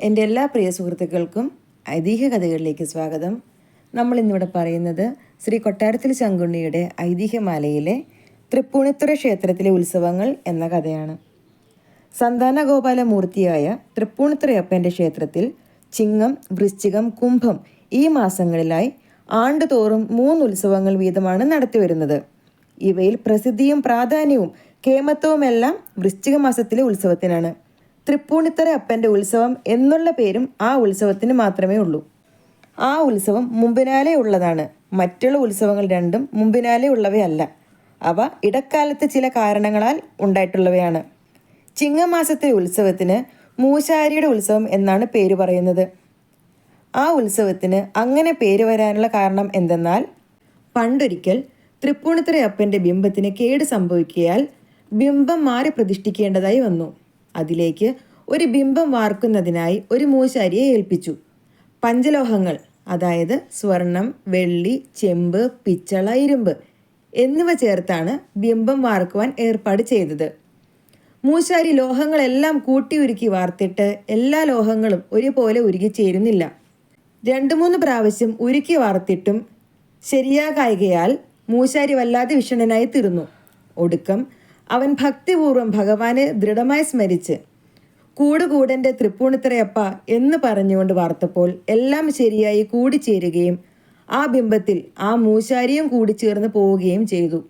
എന്റെ എല്ലാ പ്രിയ സുഹൃത്തുക്കൾക്കും ഐതിഹ്യ കഥകളിലേക്ക് സ്വാഗതം. നമ്മൾ ഇന്നിവിടെ പറയുന്നത് ശ്രീ കൊട്ടാരത്തിൽ ശങ്കുണ്ണിയുടെ ഐതിഹ്യമാലയിലെ തൃപ്പൂണിത്തുറ ക്ഷേത്രത്തിലെ ഉത്സവങ്ങൾ എന്ന കഥയാണ്. സന്താന ഗോപാലമൂർത്തിയായ തൃപ്പൂണിത്തുറയപ്പന്റെ ക്ഷേത്രത്തിൽ ചിങ്ങം വൃശ്ചികം കുംഭം ഈ മാസങ്ങളിലായി ആണ്ടുതോറും മൂന്ന് ഉത്സവങ്ങൾ വീതമാണ് നടത്തിവരുന്നത് ഇവയിൽ പ്രസിദ്ധിയും പ്രാധാന്യവും കേമത്വവുമെല്ലാം വൃശ്ചിക മാസത്തിലെ ഉത്സവത്തിനാണ്. തൃപ്പൂണിത്തറ അപ്പന്റെ ഉത്സവം എന്നുള്ള പേരും ആ ഉത്സവത്തിന് മാത്രമേ ഉള്ളൂ. ആ ഉത്സവം മുമ്പിനാലെ ഉള്ളതാണ്. മറ്റുള്ള ഉത്സവങ്ങൾ രണ്ടും മുമ്പിനാലെ ഉള്ളവയല്ല. അവ ഇടക്കാലത്ത് ചില കാരണങ്ങളാൽ ഉണ്ടായിട്ടുള്ളവയാണ്. ചിങ്ങമാസത്തെ ഉത്സവത്തിന് മൂശാരിയുടെ ഉത്സവം എന്നാണ് പേര് പറയുന്നത്. ആ ഉത്സവത്തിന് അങ്ങനെ പേര് വരാനുള്ള കാരണം എന്തെന്നാൽ പണ്ടൊരിക്കൽ തൃപ്പൂണിത്തറ അപ്പന്റെ ബിംബത്തിന് കേട് സംഭവിക്കിയാൽ ബിംബം മാറി പ്രതിഷ്ഠിക്കേണ്ടതായി വന്നു. അതിലേക്ക് ഒരു ബിംബം വാർക്കുന്നതിനായി ഒരു മൂശാരിയെ ഏൽപ്പിച്ചു. പഞ്ചലോഹങ്ങൾ അതായത് സ്വർണം വെള്ളി ചെമ്പ് പിച്ചള ഇരുമ്പ് എന്നിവ ചേർത്താണ് ബിംബം വാർക്കുവാൻ ഏർപ്പാട് ചെയ്തത്. മൂശാരി ലോഹങ്ങളെല്ലാം കൂട്ടി ഉരുക്കി വാർത്തിട്ട് എല്ലാ ലോഹങ്ങളും ഒരുപോലെ ഉരുകി ചേരുന്നില്ല. രണ്ടു മൂന്ന് പ്രാവശ്യം ഉരുക്കി വാർത്തിട്ടും ശരിയാകായികയാൽ മൂശാരി വല്ലാതെ വിഷണനായി തീർന്നു. ഒടുക്കം അവൻ ഭക്തിപൂർവം ഭഗവാനെ ദൃഢമായി സ്മരിച്ച് കൂടുകൂടന്റെ തൃപ്പൂണിത്തറയപ്പ എന്ന് പറഞ്ഞുകൊണ്ട് വാർത്തപ്പോൾ എല്ലാം ശരിയായി കൂടിച്ചേരുകയും ആ ബിംബത്തിൽ ആ മൂശാരിയും കൂടിച്ചേർന്ന് പോവുകയും ചെയ്തു.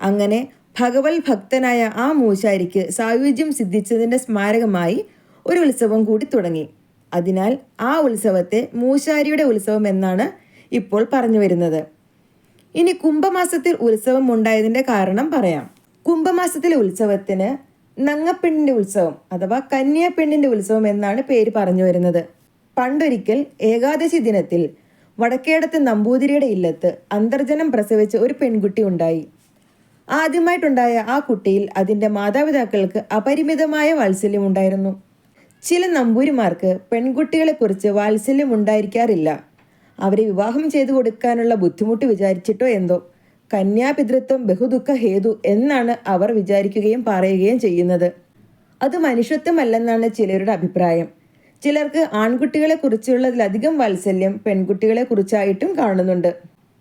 അങ്ങനെ ഭഗവത് ഭക്തനായ ആ മൂശാരിക്ക് സായുജ്യം സിദ്ധിച്ചതിന്റെ സ്മാരകമായി ഒരു ഉത്സവം കൂടി തുടങ്ങി. അതിനാൽ ആ ഉത്സവത്തെ മൂശാരിയുടെ ഉത്സവം എന്നാണ് ഇപ്പോൾ പറഞ്ഞു വരുന്നത്. ഇനി കുംഭമാസത്തിൽ ഉത്സവം ഉണ്ടായതിന്റെ കാരണം പറയാം. കുംഭമാസത്തിലെ ഉത്സവത്തിന് നങ്ങപ്പെണ്ണിന്റെ ഉത്സവം അഥവാ കന്യാപ്പെണ്ണിന്റെ ഉത്സവം എന്നാണ് പേര് പറഞ്ഞു വരുന്നത്. പണ്ടൊരിക്കൽ ഏകാദശി ദിനത്തിൽ വടക്കേടത്ത് നമ്പൂതിരിയുടെ ഇല്ലത്ത് അന്തർജനം പ്രസവിച്ച ഒരു പെൺകുട്ടി ഉണ്ടായി. ആദ്യമായിട്ടുണ്ടായ ആ കുട്ടിയിൽ അതിന്റെ മാതാപിതാക്കൾക്ക് അപരിമിതമായ വാത്സല്യം ഉണ്ടായിരുന്നു. ചില നമ്പൂരിമാർക്ക് പെൺകുട്ടികളെക്കുറിച്ച് വാത്സല്യം ഉണ്ടായിരിക്കാറില്ല. അവരെ വിവാഹം ചെയ്തു കൊടുക്കാനുള്ള ബുദ്ധിമുട്ട് വിചാരിച്ചിട്ടോ എന്തോ. കന്യാപിതൃത്വം ബഹുദുഃഖ ഹേതു എന്നാണ് അവർ വിചാരിക്കുകയും പറയുകയും ചെയ്യുന്നത്. അത് മനുഷ്യത്വമല്ലെന്നാണ് ചിലരുടെ അഭിപ്രായം. ചിലർക്ക് ആൺകുട്ടികളെ കുറിച്ചുള്ളതിലധികം വാത്സല്യം പെൺകുട്ടികളെ കുറിച്ചായിട്ടും കാണുന്നുണ്ട്.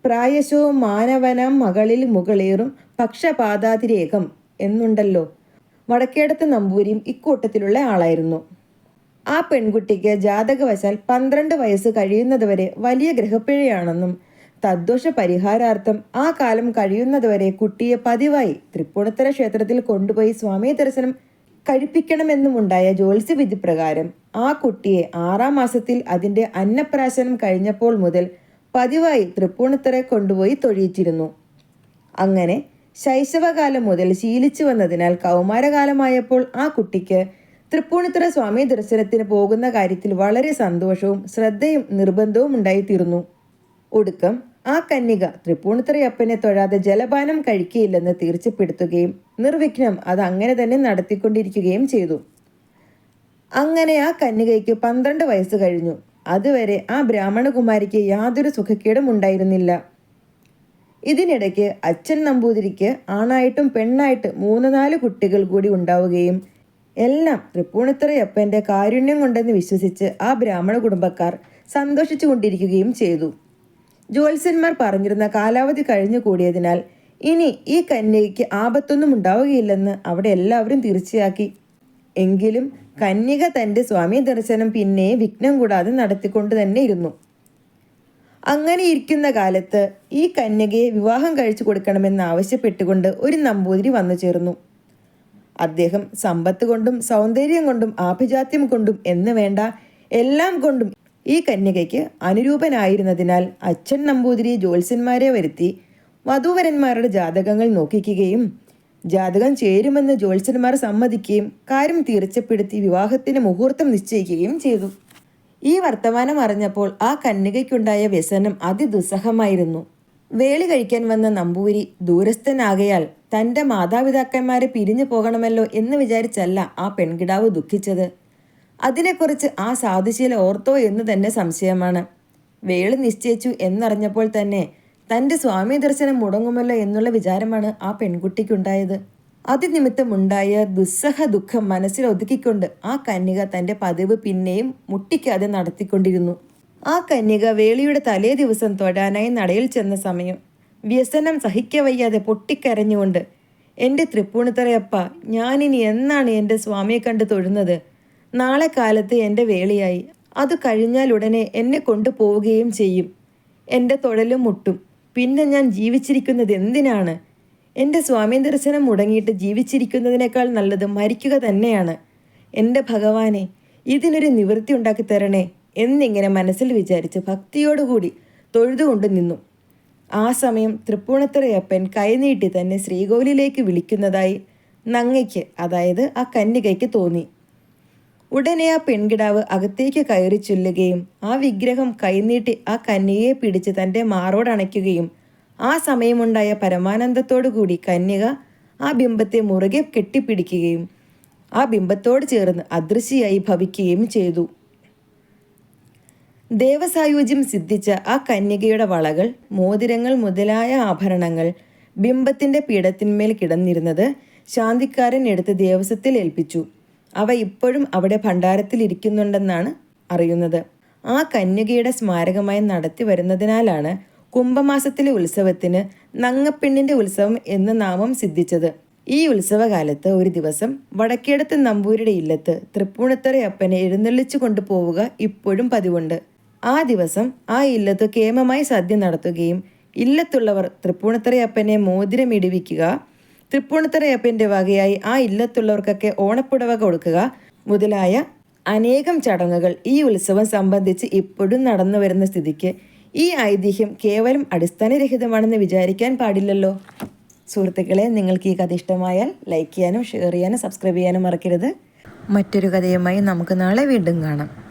പ്രായശോ മാനവനം മകളിൽ മുകളേറും പക്ഷപാതാതിരേകം എന്നുണ്ടല്ലോ. വടക്കേടത്ത് നമ്പൂരിയും ഇക്കൂട്ടത്തിലുള്ള ആളായിരുന്നു. ആ പെൺകുട്ടിക്ക് ജാതകവശാൽ പന്ത്രണ്ട് വയസ്സ് കഴിയുന്നതുവരെ വലിയ ഗ്രഹപ്പിഴയാണെന്നും തദ്ദോഷ പരിഹാരാർത്ഥം ആ കാലം കഴിയുന്നതുവരെ കുട്ടിയെ പതിവായി തൃപ്പൂണിത്തറ ക്ഷേത്രത്തിൽ കൊണ്ടുപോയി സ്വാമി ദർശനം കഴിപ്പിക്കണമെന്നും ഉണ്ടായ ജ്യോത്സ്യവിധി പ്രകാരം ആ കുട്ടിയെ ആറാം മാസത്തിൽ അതിന്റെ അന്നപ്രാശനം കഴിഞ്ഞപ്പോൾ മുതൽ പതിവായി തൃപ്പൂണിത്തറ കൊണ്ടുപോയി തൊഴിയിച്ചിരുന്നു. അങ്ങനെ ശൈശവകാലം മുതൽ ശീലിച്ചു വന്നതിനാൽ കൗമാരകാലമായപ്പോൾ ആ കുട്ടിക്ക് തൃപ്പൂണിത്തുറ സ്വാമി ദർശനത്തിന് പോകുന്ന കാര്യത്തിൽ വളരെ സന്തോഷവും ശ്രദ്ധയും നിർബന്ധവും ഉണ്ടായിത്തീർന്നു ഒടുക്കം ആ കന്യക തൃപ്പൂണിത്തറയപ്പനെ തൊഴാതെ ജലപാനം കഴിക്കുകയില്ലെന്ന് തീർച്ചപ്പെടുത്തുകയും നിർവിഘ്നം അത് അങ്ങനെ തന്നെ നടത്തിക്കൊണ്ടിരിക്കുകയും ചെയ്തു. അങ്ങനെ ആ കന്യകയ്ക്ക് പന്ത്രണ്ട് വയസ്സ് കഴിഞ്ഞു. അതുവരെ ആ ബ്രാഹ്മണകുമാരിക്ക് യാതൊരു സുഖക്കേടും ഉണ്ടായിരുന്നില്ല. ഇതിനിടയ്ക്ക് അച്ഛൻ നമ്പൂതിരിക്ക് ആണായിട്ടും പെണ്ണായിട്ട് മൂന്ന് നാല് കുട്ടികൾ കൂടി ഉണ്ടാവുകയും എല്ലാം തൃപ്പൂണിത്തറയപ്പന്റെ കാരുണ്യം കൊണ്ടെന്ന് വിശ്വസിച്ച് ആ ബ്രാഹ്മണ കുടുംബക്കാർ സന്തോഷിച്ചു കൊണ്ടിരിക്കുകയും ചെയ്തു. ജ്യോത്സ്യന്മാർ പറഞ്ഞിരുന്ന കാലാവധി കഴിഞ്ഞു കൂടിയതിനാൽ ഇനി ഈ കന്യകയ്ക്ക് ആപത്തൊന്നും ഉണ്ടാവുകയില്ലെന്ന് അവിടെ എല്ലാവരും തീർച്ചയാക്കി. എങ്കിലും കന്യക തന്റെ സ്വാമി ദർശനം പിന്നെ വിഘ്നം കൂടാതെ നടത്തിക്കൊണ്ട് തന്നെ ഇരുന്നു. അങ്ങനെ ഇരിക്കുന്ന കാലത്ത് ഈ കന്യകയെ വിവാഹം കഴിച്ചു കൊടുക്കണമെന്ന് ആവശ്യപ്പെട്ടുകൊണ്ട് ഒരു നമ്പൂതിരി വന്നു ചേർന്നു. അദ്ദേഹം സമ്പത്ത് കൊണ്ടും സൗന്ദര്യം കൊണ്ടും ആഭിജാത്യം കൊണ്ടും എന്ന് വേണ്ട എല്ലാം കൊണ്ടും ഈ കന്യകയ്ക്ക് അനുരൂപനായിരുന്നതിനാൽ അച്ഛൻ നമ്പൂതിരി ജ്യോത്സ്യന്മാരെ വരുത്തി വധൂവരന്മാരുടെ ജാതകങ്ങൾ നോക്കിക്കുകയും ജാതകം ചേരുമെന്ന് ജ്യോത്സ്യന്മാർ സമ്മതിക്കുകയും കാര്യം തീർച്ചപ്പെടുത്തി വിവാഹത്തിന് മുഹൂർത്തം നിശ്ചയിക്കുകയും ചെയ്തു. ഈ വർത്തമാനം അറിഞ്ഞപ്പോൾ ആ കന്യകയ്ക്കുണ്ടായ വ്യസനം അതിദുസ്സഹമായിരുന്നു. വേളി കഴിക്കാൻ വന്ന നമ്പൂരി ദൂരസ്ഥനാകയാൽ തന്റെ മാതാപിതാക്കന്മാരെ പിരിഞ്ഞു പോകണമല്ലോ എന്ന് വിചാരിച്ചല്ല ആ പെൺകിടാവ് ദുഃഖിച്ചത്. അതിനെക്കുറിച്ച് ആ സാധുശീല ഓർത്തോ എന്ന് തന്നെ സംശയമാണ്. വേളി നിശ്ചയിച്ചു എന്നറിഞ്ഞപ്പോൾ തന്നെ തന്റെ സ്വാമി ദർശനം മുടങ്ങുമല്ലോ എന്നുള്ള വിചാരമാണ് ആ പെൺകുട്ടിക്കുണ്ടായത്. അതിനിമിത്തമുണ്ടായ ദുസ്സഹ ദുഃഖം മനസ്സിൽ ഒതുക്കിക്കൊണ്ട് ആ കന്യക തന്റെ പതിവ് പിന്നെയും മുട്ടിക്കാതെ നടത്തിക്കൊണ്ടിരുന്നു. ആ കന്യക വേളിയുടെ തലേ ദിവസം തൊഴാനായി നടയിൽ ചെന്ന സമയം വ്യസനം സഹിക്കവയ്യാതെ പൊട്ടിക്കരഞ്ഞുകൊണ്ട് എന്റെ തൃപ്പൂണിത്തറയപ്പ ഞാനിനി എന്നാണ് എന്റെ സ്വാമിയെ കണ്ട് തൊഴുന്നത്? നാളെ കാലത്ത് എന്റെ വേളിയായി. അത് കഴിഞ്ഞാൽ ഉടനെ എന്നെ കൊണ്ടുപോവുകയും ചെയ്യും. എന്റെ തൊഴലും മുട്ടും. പിന്നെ ഞാൻ ജീവിച്ചിരിക്കുന്നത് എന്തിനാണ്? എന്റെ സ്വാമി ദർശനം മുടങ്ങിയിട്ട് ജീവിച്ചിരിക്കുന്നതിനേക്കാൾ നല്ലത് മരിക്കുക തന്നെയാണ്. എന്റെ ഭഗവാനെ ഇതിനൊരു നിവൃത്തി ഉണ്ടാക്കി തരണേ എന്നിങ്ങനെ മനസ്സിൽ വിചാരിച്ച് ഭക്തിയോടുകൂടി തൊഴുതുകൊണ്ട് നിന്നു. ആ സമയം തൃപ്പൂണിത്തറയപ്പൻ കൈനീട്ടി തന്നെ ശ്രീകോവിലേക്ക് വിളിക്കുന്നതായി നങ്ങയ്ക്ക് അതായത് ആ കന്യകയ്ക്ക് തോന്നി. ഉടനെ ആ പെൺകിടാവ് അകത്തേക്ക് കയറി ചൊല്ലുകയും ആ വിഗ്രഹം കൈനീട്ടി ആ കന്യയെ പിടിച്ച് തന്റെ മാറോടണയ്ക്കുകയും ആ സമയമുണ്ടായ പരമാനന്ദത്തോടുകൂടി കന്യക ആ ബിംബത്തെ മുറുകെ കെട്ടിപ്പിടിക്കുകയും ആ ബിംബത്തോട് ചേർന്ന് അദൃശ്യയായി ഭവിക്കുകയും ചെയ്തു. ദേവസായുജ്യം സിദ്ധിച്ച ആ കന്യകയുടെ വളകൾ മോതിരങ്ങൾ മുതലായ ആഭരണങ്ങൾ ബിംബത്തിന്റെ പീഠത്തിന്മേൽ കിടന്നിരുന്നത് ശാന്തിക്കാരൻ എടുത്ത് ദേവസ്വത്തിൽ ഏൽപ്പിച്ചു. അവ ഇപ്പോഴും അവിടെ ഭണ്ഡാരത്തിൽ ഇരിക്കുന്നുണ്ടെന്നാണ് അറിയുന്നത്. ആ കന്യകയുടെ സ്മാരകമായി നടത്തി വരുന്നതിനാലാണ് കുംഭമാസത്തിലെ ഉത്സവത്തിന് നങ്ങപ്പെണ്ണിന്റെ ഉത്സവം എന്ന നാമം സിദ്ധിച്ചത്. ഈ ഉത്സവകാലത്ത് ഒരു ദിവസം വടക്കേടത്ത് നമ്പൂരിയുടെ ഇല്ലത്ത് തൃപ്പൂണിത്തറയപ്പനെ എഴുന്നള്ളിച്ചു കൊണ്ടുപോവുക ഇപ്പോഴും പതിവുണ്ട്. ആ ദിവസം ആ ഇല്ലത്ത് കേമമായി സദ്യ നടത്തുകയും ഇല്ലത്തുള്ളവർ തൃപ്പൂണിത്തറയപ്പനെ മോതിരമിടിവിക്കുക തൃപ്പൂണിത്തറയപ്പന്റെ വകയായി ആ ഇല്ലത്തുള്ളവർക്കൊക്കെ ഓണപ്പുടവ കൊടുക്കുക മുതലായ അനേകം ചടങ്ങുകൾ ഈ ഉത്സവം സംബന്ധിച്ച് ഇപ്പോഴും നടന്നു വരുന്ന സ്ഥിതിക്ക് ഈ ഐതിഹ്യം കേവലം അടിസ്ഥാനരഹിതമാണെന്ന് വിചാരിക്കാൻ പാടില്ലല്ലോ. സുഹൃത്തുക്കളെ നിങ്ങൾക്ക് ഈ കഥ ഇഷ്ടമായാൽ ലൈക്ക് ചെയ്യാനും ഷെയർ ചെയ്യാനും സബ്സ്ക്രൈബ് ചെയ്യാനും മറക്കരുത്. മറ്റൊരു കഥയുമായി നമുക്ക് നാളെ വീണ്ടും കാണാം.